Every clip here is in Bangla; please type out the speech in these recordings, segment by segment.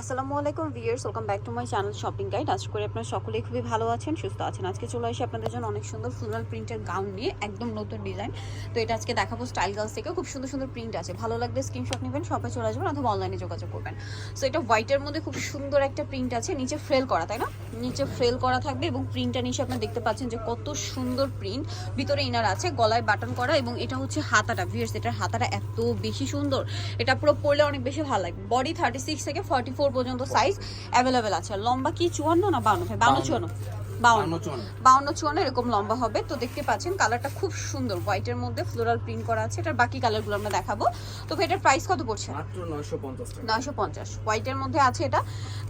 আসসালামু আলাইকুম viewers welcome back to my channel shopping guide আশা করি আপনারা সকলেই খুবই ভালো আছেন, সুস্থ আছেন। আজকে চলে আসি আপনাদের জন্য অনেক সুন্দর ফ্লোরাল প্রিন্টের গাউন নিয়ে, একদম নতুন ডিজাইন তো এটা আজকে দেখাবো স্টাইল গার্লস থেকে, খুব সুন্দর সুন্দর প্রিন্ট আছে। ভালো লাগলে স্ক্রিনশট নেবেন শপে চলে আসবেন অথবা অনলাইনে যোগাযোগ করবেন। সো এটা হোয়াইটের মধ্যে খুব সুন্দর একটা প্রিন্ট আছে, নিচে ফ্রেল করা, তাই না? নিচে ফ্রেল করা থাকবে এবং প্রিন্টটা নিচে আপনারা দেখতে পাচ্ছেন যে কত সুন্দর প্রিন্ট ভিতরে ইনার আছে, গলায় বাটন করা এবং এটা হচ্ছে হাতাটা। ভিয়ার্স এটার হাতাটা এত বেশি সুন্দর। এটা পুরো পরলে অনেক বেশি ভালো লাগবে। বডি থার্টি সিক্স থেকে ফর্টি ফোর পর্যন্ত সাইজ অ্যাভেলেবেল আছে। লম্বা কি চুয়ান্ন না বাউন্ন? বাউন্ন চুয়ান্ন। বাউন্ন। বাউন্ন চুয়ান্ন। এরকম লম্বা হবে। তো দেখতে পাচ্ছেন কালারটা খুব সুন্দর। হোয়াইটের মধ্যে ফ্লোরাল প্রিন্ট করা আছে। এটার বাকি কালারগুলো আমরা দেখাবো। তো এটার প্রাইস কত পড়ছে? মাত্র নয়শো পঞ্চাশ হোয়াইটের মধ্যে আছে এটা।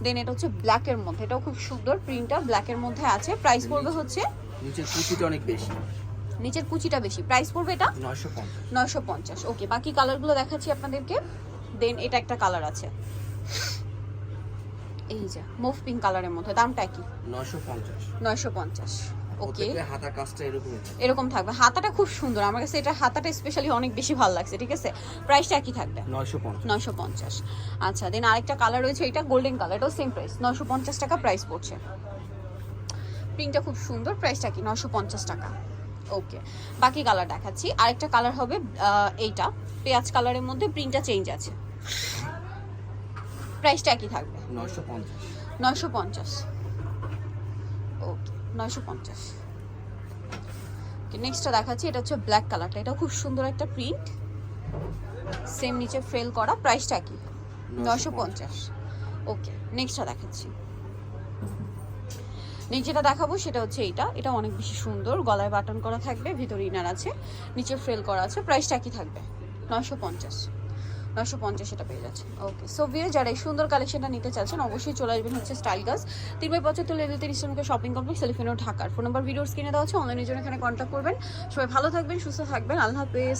দেন এটা হচ্ছে ব্ল্যাকের মধ্যে। এটাও খুব সুন্দর প্রিন্টটা ব্ল্যাকের মধ্যে আছে। প্রাইস পড়বে হচ্ছে নিচের কুচিটা অনেক বেশি। নিচের কুচিটা বেশি। প্রাইস পড়বে এটা? নয়শো পঞ্চাশ। ওকে বাকি কালারগুলো দেখাচ্ছি আপনাদেরকে। দেন এটা একটা কালার আছে। এই যে মুভ পিঙ্ক কালারের মধ্যে দামটা কি নয়শো পঞ্চাশ। নয়শো পঞ্চাশ ওকে প্রত্যেকটা হাতা কাজটা এরকম এরকম থাকবে। হাতাটা খুব সুন্দর। আমার কাছে এটা হাতাটা স্পেশালি অনেক বেশি ভালো লাগছে ঠিক আছে? প্রাইসটা একই থাকবে। নয়শো পঞ্চাশ। নয়শো পঞ্চাশ। আচ্ছা দেন আরেকটা কালার রয়েছে এটা গোল্ডেন কালার এটাও সেম প্রাইস নয়শো পঞ্চাশ টাকা প্রাইস পড়ছে। প্রিন্টটা খুব সুন্দর প্রাইসটা কি? নয়শো পঞ্চাশ টাকা। ওকে বাকি কালার দেখাচ্ছি। আরেকটা কালার হবে এইটা। পেঁয়াজ কালারের মধ্যে প্রিন্টটা চেঞ্জ আছে। প্রাইসটা একই থাকবে? নয়শো পঞ্চাশ। নয়শো পঞ্চাশ। ওকে নয়শো পঞ্চাশ। নেক্সটটা দেখাচ্ছি এটা হচ্ছে ব্ল্যাক কালারটা এটা খুব সুন্দর একটা প্রিন্ট সেম নিচে ফেল করা প্রাইসটা কি নয়শো পঞ্চাশ। ওকে নেক্সটটা দেখাচ্ছি। নেক্সট যেটা দেখাবো সেটা হচ্ছে এইটা। এটা অনেক বেশি সুন্দর গলায় বাটন করা থাকবে ভিতরে ইনার আছে নিচে ফ্রেল করা আছে প্রাইসটা কি থাকবে। নয়শো পঞ্চাশ। নয়শো পঞ্চাশ এটা পেয়ে যাচ্ছে ওকে সো ভিয়ে যারা এই সুন্দর কালেকশনটা নিতে চাচ্ছেন, অবশ্যই চলে আসবেন হচ্ছে স্টাইল গাছ তিন বাই পঁচাত্তর লেভেল ইসলামকে শপিং কমপ্লেক্স সেলিফিনো ঢাকার। ফোন নম্বর ভিডিওর স্ক্রিনে দেওয়া আছে অনলাইনের জন্য এখানে কন্ট্যাক্ট করবেন। সবাই ভালো থাকবেন, সুস্থ থাকবেন। আল্লাহ হাফেজ।